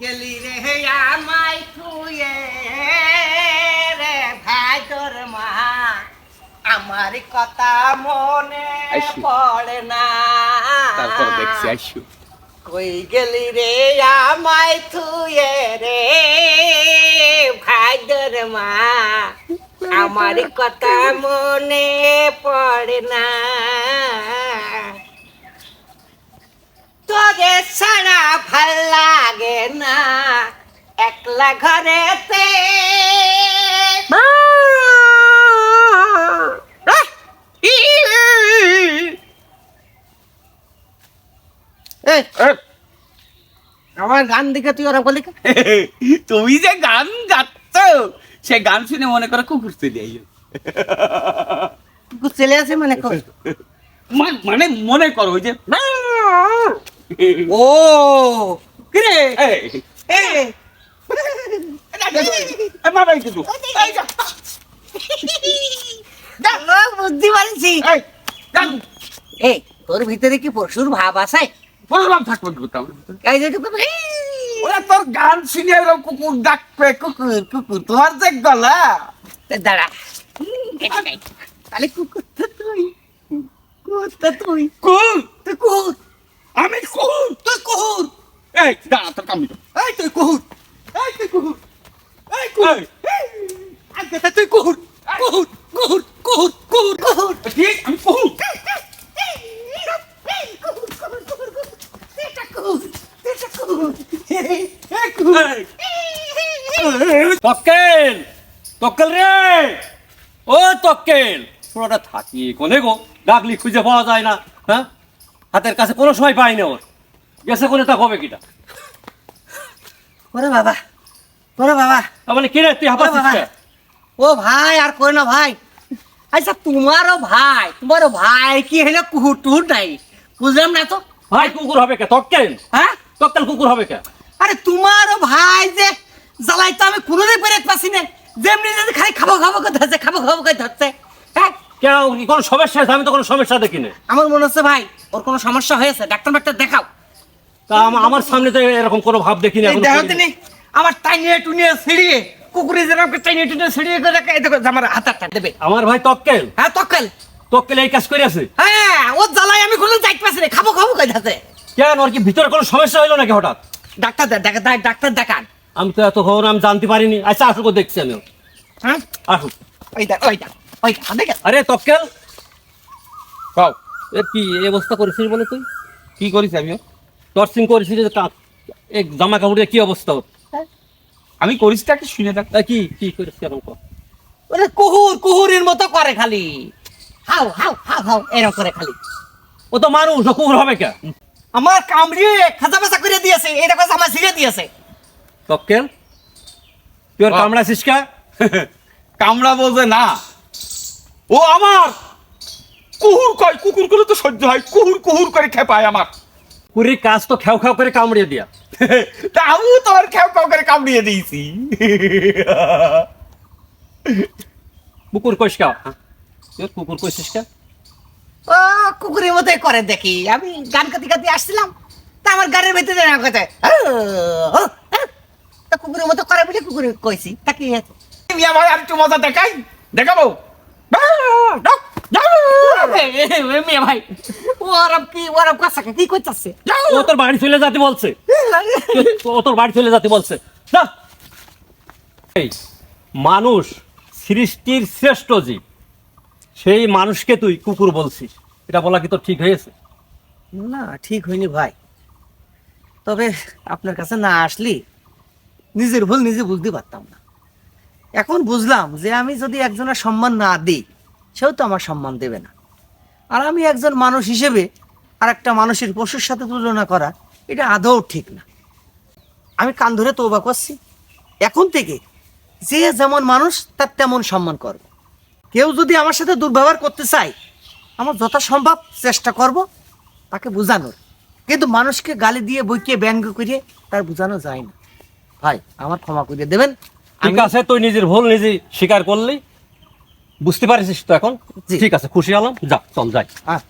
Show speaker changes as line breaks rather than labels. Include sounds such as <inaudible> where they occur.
গেলি রে আমায় থুয়ে রে ভাই তোর মা আমার কথা মনে
আইসি।
পড়ে না
তারপর দেখছি আইসু
কই গেলি রে আমায় থুয়ে রে ভাই তোর মা আমার কথা মনে পড়ে না তোরে ছাড়া ভালো লাগে না একলা ঘরেতে। আমার গান দেখে তুই ওরা বলি <laughs>
তুমি যে গান গাচ্ছ সে গান শুনে মনে করো কুকুর চলে আইও
কুকুর চলে আসে মানে
মানে মনে করো ওই যে <laughs>
ও! কিরে? বুদ্ধি পারছি
এই,
তোর ভিতরে কি পশুর ভাব আছে?
বললাম থাকব
এই যে
ওরা তোর গান শুনে এরকম কুকুর ডাকবে। কুকুর কুকুর তোমার যে গলা।
দাঁড়া। তাহলে কুকুর তো তুই। কুকুর তো তুই।
কুকুর?
তুই কুকুর।
আমি কুকুর
তুই কুকুর।
এই দাঁড়া তোর কামি
এই তুই কুকুর এই তুই কুকুর এই আজকে তো তুই কুকুর কুকুর কুকুর কুকুর কুকুর
ঠিক আমি কুকুর
তক্কেল তক্কেল রে ও পুরোটা থাকি কোনে গো ডাকলি খুঁজে পাওয়া যায় না হ্যাঁ হাতের কাছে কোনো সময় পাই না ওর গেছে কোনে তা হবে কিটা?
ওরে বাবা ওরে বাবা।
মানে কিরে তুই হাঁপাচ্ছিস
বাবা। ও ভাই আর কই না ভাই। আচ্ছা তোমারও ভাই তোমারও ভাই কি হলো? টুহুর নাই? বুঝলাম না তো।
ভাই কুকুর হবে কে? তক্কেল
হ্যাঁ?
তক্কেল কুকুর হবে কে?
আরে তোমারও ভাই যে জ্বালাই তো আমি কোনোদিন পেরে পাচ্ছি না। যেমনি যদি খালি খাব খাব করে ধরছে খাব খাব করে ধরছে। হ্যাঁ?
কেন কি কোনো সমস্যা আছে? আমি তো কোনো সমস্যা দেখি না
আমার মনে হচ্ছে ভাই ওর কোনো সমস্যা হয়েছে। ডাক্তার ডাক্তার দেখাও।
তা আমার সামনে তো এরকম কোনো ভাব দেখি না
দেখো। তিনি আমার টাইনিয়ে টুনিয়ে ছিড়িয়ে কুকুরে যেরকম টাইনিয়ে টুনিয়ে ছিড়িয়ে করে রাখে, দেখো আমার হাতারটা দেবে।
আমার ভাই তক্কেল।
হ্যাঁ তকাল
তক্কেল এই কাজ করে আছে?
হ্যাঁ ও জ্বালাই আমি কোনো যাইতে পারছি না খাব খাব করে ধরছে
কেন ওর কি ভিতরে কোনো সমস্যা হইল নাকি হঠাৎ?
ডাক্তার দে- ডাক্তার দেখান।
আমি তো এত খবর আমি জানতে পারিনি। আচ্ছা আসুক দেখছি আমি
হ্যাঁ?
আসুক।
ওই দেখ ওই দেখ ওই দেখ
আরে তক্কেল?
কাও
এ কি অবস্থা করেছিস বলে তুই?
কি করিস আমি
টর্চিং করেছিস যে কা- এক জামা কাপড় কি অবস্থা ওর?
আমি করিসটা কি শুনে থাক।
তা কি কি করিস কেমন কর।
ওরে কুহুর কুহুরের মতো করে খালি। হাও হাও হাও হাও এরকম করে খালি।
ও তো মানুষ ও কুকুর হবে কে?
আমার কামড়িয়ে খাজা বেচা করে দিয়েছে এই দেখো আমার ছিঁড়ে দিয়েছে।
তক্কেল তুই ওর
বাহ।
কামড়াছিস
কামড়া বোঝে না। ও আমার! কুহুর কয় কুকুর করে তো সহ্য হয়। কুহুর কুহুর করে খেপায় আমার।
কুড়ির কাজ তো খেউ খেউ করে কামড়িয়ে দিয়া।
তা আমিও তোমার খেপ খাও করে কামড়িয়ে দিয়েছি।
কুকুর কইস কা? হ্যাঁ? ওর কুকুর কইছিস কা?
ও কুকুরের মতোই করে দেখি। আমি গান কাতি কাতি আসছিলাম তা আমার গানের ভিতরে না কথা তা কুকুরের মতো করে বলে কুকুরে কইছি তা কি আছে
আমি আমার আর একটু মজা দেখাই দেখাবো?
মেয়ে ভাই। ওরম কি ওরম কি
ও তোর বাড়ি চলে যেতে বলছে। <laughs> ও তোর বাড়ি চলে যেতে বলছে। যা। এই মানুষ সৃষ্টির শ্রেষ্ঠ জীব। সেই মানুষকে তুই কুকুর বলছিস। এটা বলা কি তোর ঠিক হয়েছে?
না ঠিক হয়নি ভাই। তবে আপনার কাছে না আসলি নিজের ভুল নিজে বুঝতে পারতাম না। এখন বুঝলাম যে আমি যদি একজনের সম্মান না দিই সেও তো আমার সম্মান দেবে না। আর আমি একজন মানুষ হিসেবে আর একটা মানুষের পশুর সাথে তুলনা করা এটা আদৌ ঠিক না। আমি কান ধরে তৌবা করছি। এখন থেকে যে যেমন মানুষ তার তেমন সম্মান করব। কেউ যদি আমার সাথে দুর্ব্যবহার করতে চায় আমার যথাসম্ভব চেষ্টা করব তাকে বোঝানোর। কিন্তু মানুষকে গালি দিয়ে বইকে ব্যঙ্গ করিয়ে তার বোঝানো যায় না। ভাই আমার ক্ষমা করে দেবেন।
ঠিক
আমি-
আছে তুই নিজের ভুল নিজে স্বীকার করলি। বুঝতে পারিস তো এখন? ঠিক আছে খুশি হলাম যা চল যাই।
হ্যাঁ